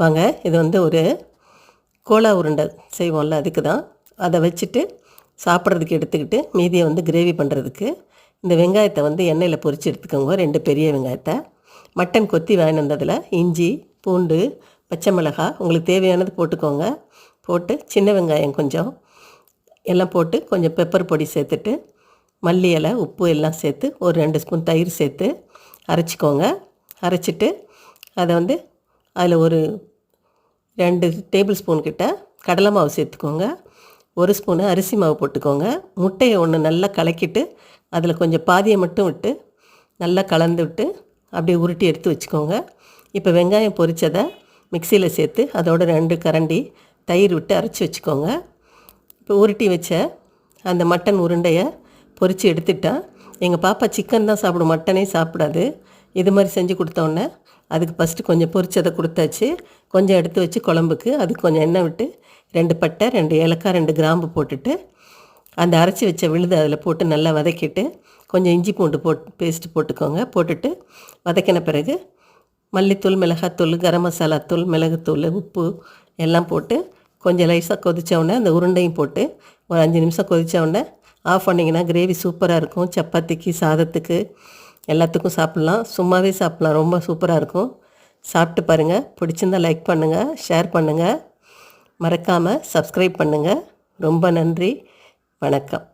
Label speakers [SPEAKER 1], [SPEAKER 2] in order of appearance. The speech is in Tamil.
[SPEAKER 1] வாங்க இது வந்து ஒரு கோலா உருண்டை செய்வோம்ல அதுக்கு தான் அதை வச்சுட்டு சாப்பிட்றதுக்கு எடுத்துக்கிட்டு மீதியை வந்து கிரேவி பண்ணுறதுக்கு இந்த வெங்காயத்தை வந்து எண்ணெயில் பொரித்து எடுத்துக்கோங்க ரெண்டு பெரிய வெங்காயத்தை. மட்டன் கொத்தி வாங்கிட்டு வந்ததில் இஞ்சி பூண்டு பச்சை மிளகாய் உங்களுக்கு தேவையானது போட்டுக்கோங்க. போட்டு சின்ன வெங்காயம் கொஞ்சம் எல்லாம் போட்டு கொஞ்சம் பெப்பர் பொடி சேர்த்துட்டு மல்லி இலை உப்பு எல்லாம் சேர்த்து ஒரு ரெண்டு ஸ்பூன் தயிர் சேர்த்து அரைச்சிக்கோங்க. அரைச்சிட்டு அதை வந்து அதில் ஒரு ரெண்டு டேபிள் ஸ்பூன் கிட்ட கடலை மாவு சேர்த்துக்கோங்க. ஒரு ஸ்பூனு அரிசி மாவு போட்டுக்கோங்க. முட்டையை ஒன்று நல்லா கலக்கிட்டு அதில் கொஞ்சம் பாதியை மட்டும் விட்டு நல்லா கலந்து விட்டு அப்படியே உருட்டி எடுத்து வச்சுக்கோங்க. இப்போ வெங்காயம் பொரித்ததை மிக்சியில் சேர்த்து அதோட ரெண்டு கரண்டி தயிர் விட்டு அரைச்சி வச்சுக்கோங்க. இப்போ உருட்டி வச்ச அந்த மட்டன் உருண்டையை பொரித்து எடுத்துட்டா எங்கள் பாப்பா சிக்கன் தான் சாப்பிடும் மட்டனே சாப்பிடாது. இது மாதிரி செஞ்சு கொடுத்தோன்னே அதுக்கு ஃபஸ்ட்டு கொஞ்சம் பொரிச்சதை கொடுத்தாச்சு. கொஞ்சம் எடுத்து வச்சு குழம்புக்கு அதுக்கு கொஞ்சம் எண்ணெய் விட்டு ரெண்டு பட்டை ரெண்டு ஏலக்காய் ரெண்டு கிராம்பு போட்டுட்டு அந்த அரைச்சி வச்ச விழுது அதில் போட்டு நல்லா வதக்கிட்டு கொஞ்சம் இஞ்சி பூண்டு போட்டு பேஸ்ட்டு போட்டுக்கோங்க. போட்டுட்டு வதக்கின பிறகு மல்லித்தூள் மிளகாத்தூள் கரம் மசாலா தூள் மிளகுத்தூள் உப்பு எல்லாம் போட்டு கொஞ்சம் லைஸாக கொதித்தவுடனே அந்த உருண்டையும் போட்டு ஒரு அஞ்சு நிமிஷம் கொதித்தவுடனே ஆஃப் பண்ணிங்கன்னா கிரேவி சூப்பராக இருக்கும். சப்பாத்திக்கு சாதத்துக்கு எல்லாத்துக்கும் சாப்பிட்லாம். சும்மாவே சாப்பிட்லாம். ரொம்ப சூப்பராக இருக்கும். சாப்பிட்டு பாருங்கள் பிடிச்சிருந்தா லைக் பண்ணுங்கள் ஷேர் பண்ணுங்கள் மறக்காமல் சப்ஸ்கிரைப் பண்ணுங்கள் ரொம்ப நன்றி. வணக்கம்.